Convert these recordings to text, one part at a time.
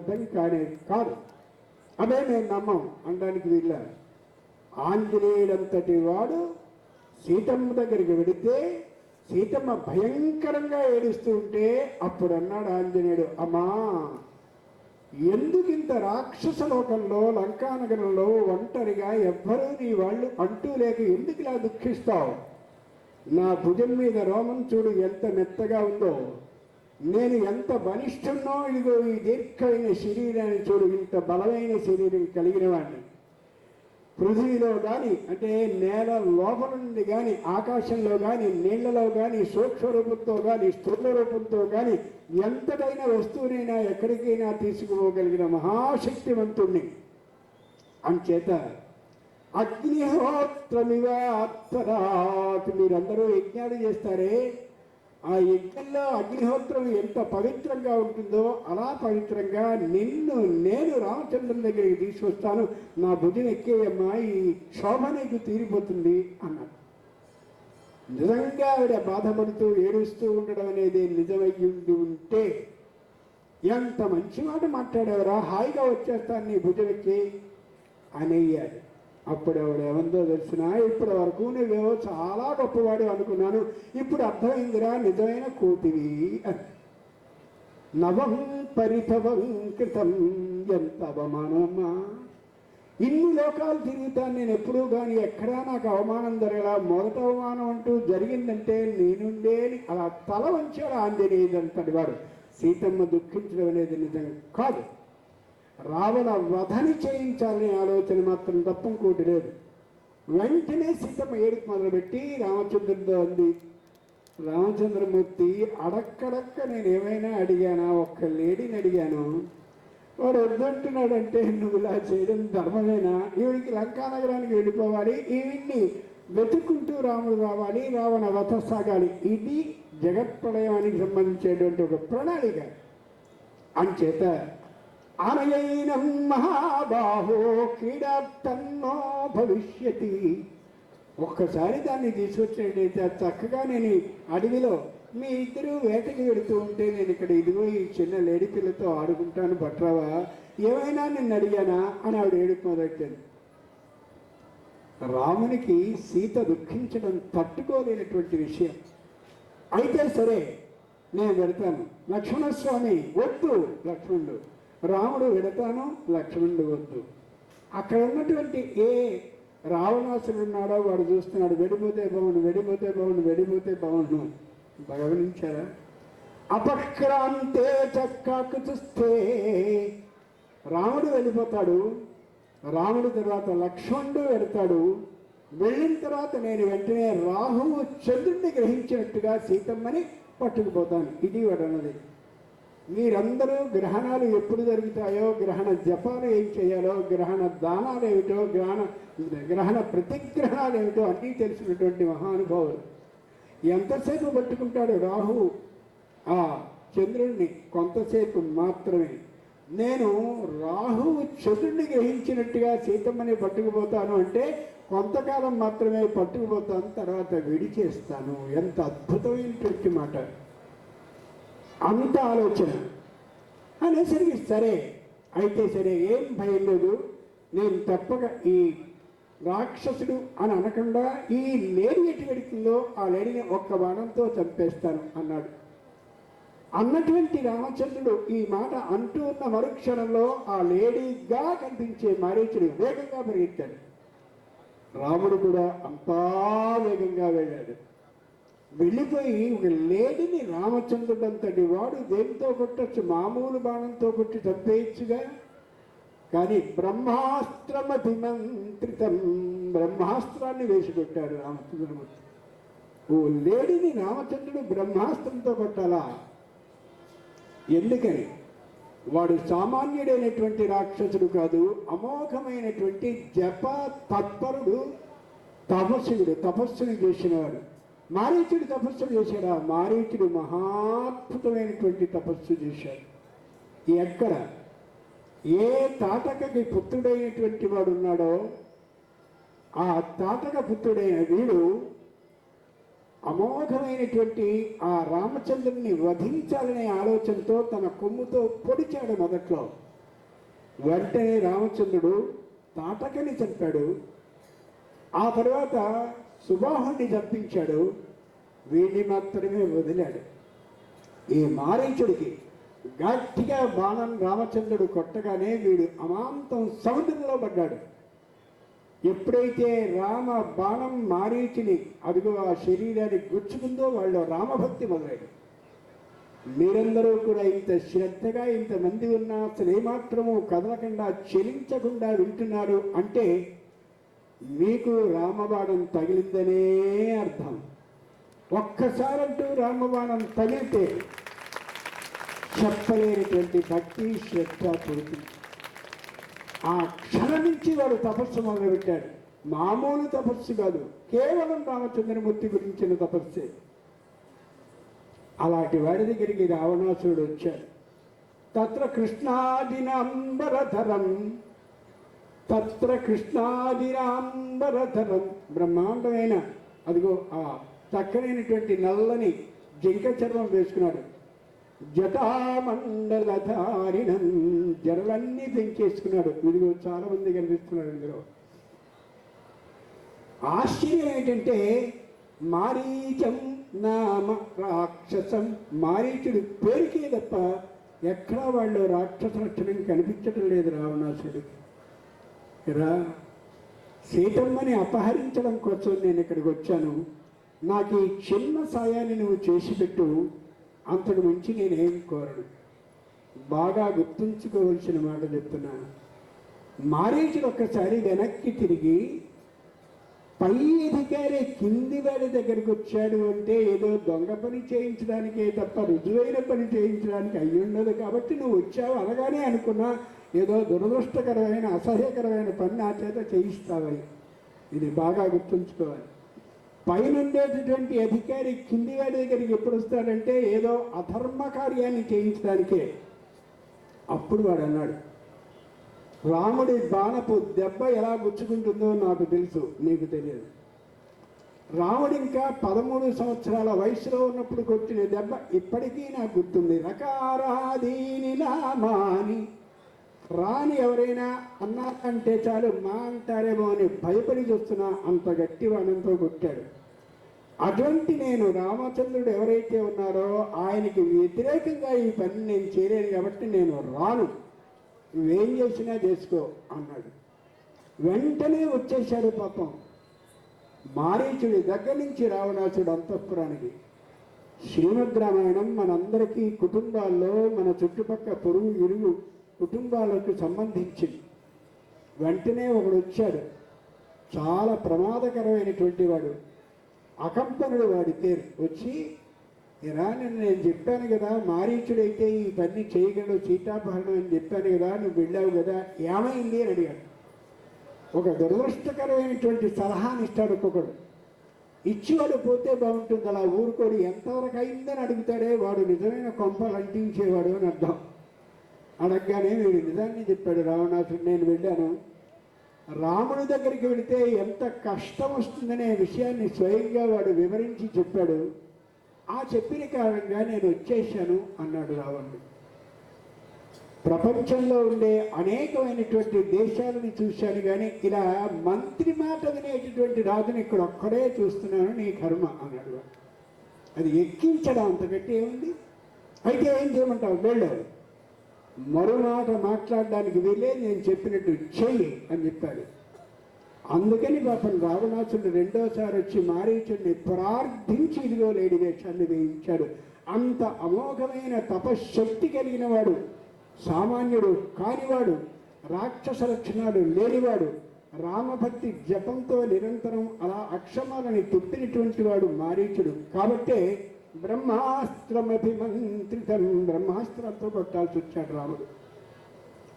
అర్థం కాదు. అదే మేము నమ్మం అనడానికి వీళ్ళ ఆంజనేయుడంతటి వాడు సీతమ్మ దగ్గరికి వెడితే సీతమ్మ భయంకరంగా ఏడుస్తూ ఉంటే అప్పుడు అన్నాడు ఆంజనేయుడు అమ్మా ఎందుకింత రాక్షస లోకంలో లంకానగరంలో ఒంటరిగా ఎవ్వరూ నీ వాళ్ళు అంటూ లేక ఎందుకు ఇలా దుఃఖిస్తావు? నా భుజం మీద రోమం చూడు ఎంత మెత్తగా ఉందో. నేను ఎంత బలిష్ఠున్నో ఇదిగో ఈ దీర్ఘమైన శరీరాన్ని చూడు ఇంత బలమైన శరీరం కలిగిన వాడిని పృథ్వీలో కానీ అంటే నేల లోపల నుండి కానీ ఆకాశంలో కానీ నీళ్ళలో కానీ సూక్ష్మ రూపంతో కానీ స్థూల రూపంతో కానీ ఎంతటైనా వస్తువునైనా ఎక్కడికైనా తీసుకుపోగలిగిన మహాశక్తివంతుణ్ణి. అంచేత అగ్నిహోత్రమివ అత్తరాత్ మీరందరూ యజ్ఞాలు చేస్తారే? ఆ యజ్ఞంలో అగ్నిహోత్రం ఎంత పవిత్రంగా ఉంటుందో అలా పవిత్రంగా నిన్ను నేను రామచంద్రుని దగ్గరికి తీసుకొస్తాను. నా భుజం ఎక్కేయమ్మా ఈ శోభ నీకు తీరిపోతుంది అన్నాడు. నిజంగా ఆవిడ బాధపడుతూ ఏడుస్తూ ఉండడం అనేది నిజమయ్యి ఉంటే ఎంత మంచి మాట మాట్లాడేవరా హాయిగా వచ్చేస్తాను నీ భుజం ఎక్కి అనేయాడు. అప్పుడు ఆవిడ ఏమందో తెలిసిన ఇప్పటి వరకు నువ్వేవో చాలా గొప్పవాడు అనుకున్నాను. ఇప్పుడు అర్థమైందిరా నిజమైన కోటివి అని. నవం పరితవం కృతం ఎంత అవమానమ్మా ఇన్ని లోకాలు తిరుగుతాను నేను ఎప్పుడూ కానీ ఎక్కడా నాకు అవమానం జరగలా. మొదట అవమానం అంటూ జరిగిందంటే నేనుండే అలా తల వంచాడు ఆంజనేయుడంతటి వాడు. సీతమ్మ దుఃఖించడం అనేది నిజం కాదు. రావణ వధని చేయించాలనే ఆలోచన మాత్రం తప్ప ఇంకోటి లేదు. వెంటనే సీతమ్మ ఏడుపు మొదలుపెట్టి రామచంద్రుడితో అంది రామచంద్రమూర్తి అడక్కడక్క నేను ఏమైనా అడిగానా? ఒక్క లేడీని అడిగాను. వాడు వద్దంటున్నాడంటే నువ్వు ఇలా చేయడం ధర్మమేనా? ఈవిడికి లంకానగరానికి వెళ్ళిపోవాలి. ఈవిడ్ని వెతుక్కుంటూ రాముడు రావాలి. రావణ వత సాగాలి. ఇది జగత్ప్రళయానికి సంబంధించేటువంటి ఒక ప్రణాళిక. అంచేత ఆనయైనం మహాబాహో క్రీడార్థన్నో భవిష్యతి. ఒక్కసారి దాన్ని తీసుకొచ్చినట్టయితే అది చక్కగా నేను అడవిలో మీ ఇద్దరు వేటకి వెళుతూ ఉంటే నేను ఇక్కడ ఇదిగో ఈ చిన్న లేడీ పిల్లతో ఆడుకుంటాను బట్రావా ఏమైనా నిన్ను అడిగానా? అని ఆవిడ ఏడుపు మొదలెట్టాను రామునికి సీత దుఃఖించడం తట్టుకోలేనటువంటి విషయం. అయితే సరే నేను వెళ్తాను. లక్ష్మణస్వామి వద్దు లక్ష్మణుడు. రాముడు వెడతాను లక్ష్మణుడు వద్దు. అక్కడ ఉన్నటువంటి ఏ రావణాసుడు ఉన్నాడో వాడు చూస్తున్నాడు వెడిపోతే బాగుండు వెడిపోతే బాగుండు వెడిపోతే బాగుండు గమనించారా? అపక్రాంతే చక్కాకు చూస్తే రాముడు వెళ్ళిపోతాడు రాముడు తర్వాత లక్ష్మణుడు వెళ్తాడు వెళ్ళిన తర్వాత నేను వెంటనే రాహువు చంద్రుడిని గ్రహించినట్టుగా సీతమ్మని పట్టుకుపోతాను. ఇది వాడు అన్నది. మీరందరూ గ్రహణాలు ఎప్పుడు జరుగుతాయో గ్రహణ జపాలు ఏం చేయాలో గ్రహణ దానాలు ఏమిటో గ్రహణ గ్రహణ ప్రతిగ్రహణాలు ఏమిటో అన్నీ తెలిసినటువంటి మహానుభావులు ఎంతసేపు పట్టుకుంటాడు రాహు? ఆ చంద్రుడిని కొంతసేపు మాత్రమే. నేను రాహువు చంద్రుడిని గ్రహించినట్టుగా సీతమ్మని పట్టుకుపోతాను అంటే కొంతకాలం మాత్రమే పట్టుకుపోతాను తర్వాత విడిచేస్తాను. ఎంత అద్భుతమైనటువంటి మాట. అంత ఆలోచన. అనేసరికి సరే అయితే సరే ఏం భయం లేదు. నేను తప్పక ఈ రాక్షసుడు అని అనకుండా ఈ లేడీ ఎటు పెడుతుందో ఆ లేడీని ఒక్క బాణంతో చంపేస్తాను అన్నాడు. అన్నటువంటి రామచంద్రుడు ఈ మాట అంటూ ఉన్న మరుక్షణంలో ఆ లేడీగా కనిపించే మారీచుడు వేగంగా పరిగెత్తాడు. రాముడు కూడా అంతా వేగంగా వెళ్ళాడు. వెళ్ళిపోయి ఒక లేడిని రామచంద్రుడు అంతటి వాడు దేనితో కొట్టచ్చు? మామూలు బాణంతో కొట్టి చంపేయచ్చుగా? కానీ బ్రహ్మాస్త్రమభిమంత్రితం బ్రహ్మాస్త్రాన్ని వేసి కొట్టాడు రామచంద్రమూర్తి. ఓ లేడిని రామచంద్రుడు బ్రహ్మాస్త్రంతో కొట్టాలా? ఎందుకని? వాడు సామాన్యుడైనటువంటి రాక్షసుడు కాదు అమోఘమైనటువంటి జప తత్పరుడు తపస్సుడు తపస్సును చేసినవాడు. మారీచుడు తపస్సు చేశాడా. మారీచుడు మహాద్భుతమైనటువంటి తపస్సు చేశాడు. ఎక్కడ ఏ తాతకకి పుత్రుడైనటువంటి వాడు ఉన్నాడో ఆ తాతక పుత్రుడైన వీడు అమోఘమైనటువంటి ఆ రామచంద్రుని వధించాలనే ఆలోచనతో తన కొమ్ముతో పొడిచాడు మొదట్లో. వెంటనే రామచంద్రుడు తాటకని చంపాడు. ఆ తర్వాత సుబాహుని చంపించాడు వీడిని మాత్రమే వదిలాడు. ఈ మారీచుడికి గట్టిగా బాణం రామచంద్రుడు కొట్టగానే వీడు అమాంతం సముద్రంలో పడ్డాడు. ఎప్పుడైతే రామ బాణం మారీచిని అదిగో ఆ శరీరాన్ని గుచ్చుకుందో వాళ్ళు రామభక్తి మొదలైంది. మీరందరూ కూడా ఇంత శ్రద్ధగా ఇంతమంది ఉన్నా అసలు ఏమాత్రము కదలకుండా చెలించకుండా వింటున్నారు అంటే మీకు రామబాణం తగిలిందనే అర్థం. ఒక్కసారంటూ రామబాణం తగిలితే చెప్పలేనటువంటి భక్తి శ్రద్ధ పుడుతుంది ఆ క్షణం నుంచి వాడు తపస్సు మొదలుపెట్టాడు. మామూలు తపస్సు కాదు కేవలం రామచంద్రమూర్తి గురించిన తపస్సే. అలాంటి వాడి దగ్గరికి రావణాసురుడు వచ్చాడు. తత్ర కృష్ణాదినాంబరధరం తత్ర కృష్ణాదినాంబరధరం బ్రహ్మాండమైన అదిగో ఆ చక్కనైనటువంటి నల్లని జింక చర్మం వేసుకున్నాడు. జటామండలధారిణం జడలన్నీ పెంచేసుకున్నాడు. ఇదిగో చాలా మంది కనిపిస్తున్నారు ఇందులో. ఆశ్చర్యం ఏంటంటే మారీచం నామ రాక్షసం మారీచుడు పేరుకే తప్ప ఎక్కడా వాళ్ళు రాక్షస లక్షణం కనిపించడం లేదు రావణాసుడికి రా సీతమ్మని అపహరించడం కోసం నేను ఇక్కడికి వచ్చాను. నాకు ఈ చిన్న సాయాన్ని నువ్వు చేసి పెట్టు. అంతకు మించి నేనేం కోరను. బాగా గుర్తుంచుకోవలసిన మాట చెప్తున్నా. మ్యారేజ్ ఒక్కసారి వెనక్కి తిరిగి పై అధికారి కింది వాడి దగ్గరికి వచ్చాడు అంటే ఏదో దొంగ పని చేయించడానికే తప్ప రుజువైన పని చేయించడానికి అయ్యి ఉండదు. కాబట్టి నువ్వు వచ్చావు అనగానే అనుకున్నా ఏదో దురదృష్టకరమైన అసహ్యకరమైన పని నా చేత చేయిస్తావని. ఇది బాగా గుర్తుంచుకోవాలి. పైన ఉండేటటువంటి అధికారి కింది వాడి దగ్గరికి ఎప్పుడు వస్తాడంటే ఏదో అధర్మ కార్యాన్ని చేయించడానికే. అప్పుడు వాడు అన్నాడు రాముడి బాణపు దెబ్బ ఎలా గుచ్చుకుంటుందో నాకు తెలుసు నీకు తెలియదు. రాముడు ఇంకా పదమూడు సంవత్సరాల వయసులో ఉన్నప్పుడు కొట్టిన దెబ్బ ఇప్పటికీ నాకు గుర్తుంది. రకారాధీని నామాని. రాని ఎవరైనా అన్నా అంటే చాలు మా అంటారేమో అని భయపడి చూస్తున్నా అంత గట్టి వాణంతో కొట్టాడు. అటువంటి నేను రామచంద్రుడు ఎవరైతే ఉన్నారో ఆయనకి వ్యతిరేకంగా ఈ పని నేను చేయలేను కాబట్టి నేను రాను. నువ్వేం చేసినా చేసుకో అన్నాడు. వెంటనే వచ్చేశాడు పాపం. మారీచుడి దగ్గర నుంచి రావణాసుడు అంతఃపురానికి. శ్రీమద్ రామాయణం మనందరికీ కుటుంబాల్లో మన చుట్టుపక్కల పొరుగు ఇరుగు కుటుంబాలకు సంబంధించింది. వెంటనే ఒకడు వచ్చాడు. చాలా ప్రమాదకరమైనటువంటి వాడు. అకంపనుడు వాడి పేరు. వచ్చి ఇరా నేను నేను చెప్పాను కదా మారీచుడైతే ఈ పని చేయగలడు సీతాపహరణం అని చెప్పాను కదా నువ్వు వెళ్ళావు కదా ఏమైంది అని అడిగాడు. ఒక దురదృష్టకరమైనటువంటి సలహాని ఇస్తాడు ఒక్కొక్కడు. ఇచ్చివాడు పోతే బాగుంటుంది అలా ఊరుకోడు ఎంతవరకు అయిందని అడుగుతాడే వాడు నిజమైన కొంపలు అంటించేవాడు అని అర్థం. అడగగానే వీడు నిజాన్ని చెప్పాడు రావణాసుడు నేను వెళ్ళాను. రాముడి దగ్గరికి వెళితే ఎంత కష్టం వస్తుందనే విషయాన్ని స్వయంగా వాడు వివరించి చెప్పాడు. ఆ చెప్పిన కారణంగా నేను వచ్చేసాను అన్నాడు రావణుడు. ప్రపంచంలో ఉండే అనేకమైనటువంటి దేశాలను చూశాను కానీ ఇలా మంత్రి మాట వినేటటువంటి రాజుని ఇక్కడ ఒక్కడే చూస్తున్నాను నీ కర్మ అన్నాడు అది ఎక్కించడం అంత గట్టి ఏముంది? అయితే ఏం చేయమంటావు? వెళ్ళావు మరో మాట మాట్లాడడానికి వీలే నేను చెప్పినట్టు చెయ్యి అని చెప్పాడు. అందుకని పాపం రావణాసుడు రెండోసారి వచ్చి మారీచుడిని ప్రార్థించి ఇదిగో లేడి వేషాన్ని వేయించాడు. అంత అమోఘమైన తపశ్శక్తి కలిగిన వాడు సామాన్యుడు కానివాడు రాక్షస లక్షణాలు లేనివాడు రామభక్తి జపంతో నిరంతరం అలా అక్షమాలని తిప్పినటువంటి వాడు మారీచుడు. కాబట్టే బ్రహ్మాస్త్రమభిమంత్రితం బ్రహ్మాస్త్రంతో కొట్టాల్సి వచ్చాడు రాముడు.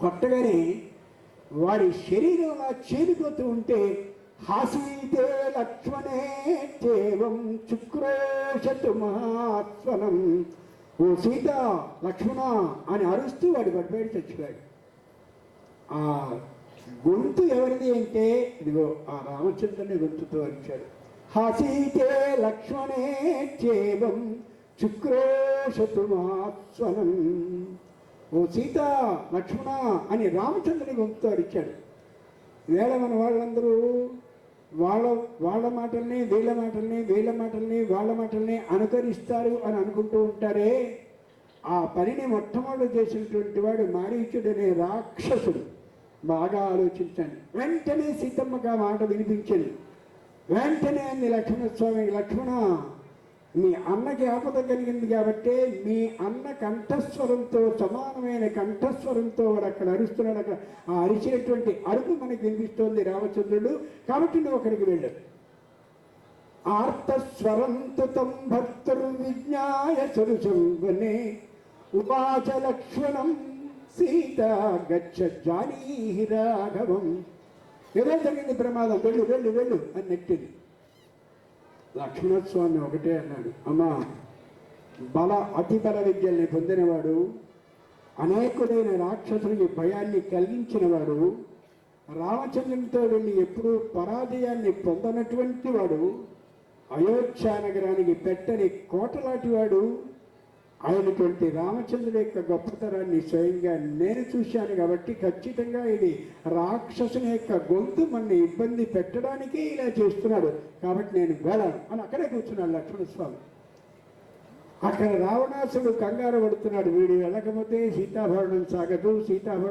కొట్టగానే వారి శరీరంలో చేరిపోతూ ఉంటే హాసీతే లక్ష్మణే చేవం చుక్రోషతు మహాత్మనం ఓ సీత లక్ష్మణ అని అరుస్తూ వాడి పడిపోయి చచ్చిపోయాడు. ఆ గొంతు ఎవరిది అంటే ఇదిగో ఆ రామచంద్రుని గొంతుతో అరిచాడు. హసీతే లక్ష్మణే చేవం శుక్రోషతు మహాత్వనం ఓ సీత లక్ష్మణ అని రామచంద్రుని గొంతుతో ఇచ్చాడు. వేళ మన వాళ్ళందరూ వాళ్ళ వాళ్ళ మాటల్ని వీళ్ళ మాటల్ని వీళ్ళ మాటల్ని వాళ్ళ మాటల్ని అనుకరిస్తారు అని అనుకుంటూ ఉంటారే. ఆ పనిని మొట్టమొదటి చేసినటువంటి వాడు మారీచుడు అనే రాక్షసుడు. బాగా ఆలోచించాను వెంటనే సీతమ్మకి ఆ మాట వినిపించింది. వెంటనే అంది లక్ష్మణస్వామి లక్ష్మణ మీ అన్నకి ఆపద కలిగింది కాబట్టి మీ అన్న కంఠస్వరంతో సమానమైన కంఠస్వరంతో వాడు అక్కడ అరుస్తున్నాడు. అక్కడ ఆ అరిచేటువంటి అరుపు మనకి వినిపిస్తోంది రామచంద్రుడు. కాబట్టి నువ్వు అక్కడికి వెళ్ళు. ఆర్తస్వరంతు తం విజ్ఞాయ సరుసంగనే ఉపాచ లక్ష్మణం సీత గచ్చ జానీ రాఘవం. ఏదో జరిగింది ప్రమాదం. వెళ్ళు వెళ్ళు వెళ్ళు అని నెట్టింది లక్ష్మణస్వామి ఒకటే అన్నాడు. అమ్మా బల అతి బల విద్యల్ని పొందినవాడు అనేకులైన రాక్షసునికి భయాన్ని కలిగించినవాడు రామచంద్రునితో వెళ్ళి ఎప్పుడూ పరాజయాన్ని పొందనటువంటి వాడు అయోధ్య నగరానికి పెట్టని కోటలాంటి వాడు అయినటువంటి రామచంద్రుడి యొక్క గొప్పతనాన్ని స్వయంగా నేను చూశాను కాబట్టి ఖచ్చితంగా ఇది రాక్షసుని యొక్క గొంతు మన ఇబ్బంది పెట్టడానికే ఇలా చేస్తున్నాడు. కాబట్టి నేను వెళ్ళను. అని అక్కడే కూర్చున్నాడు లక్ష్మణస్వామి. అక్కడ రావణాసుడు కంగారు పడుతున్నాడు. వీడు వెళ్ళకపోతే సీతాభరణం సాగదు సీతాభరణం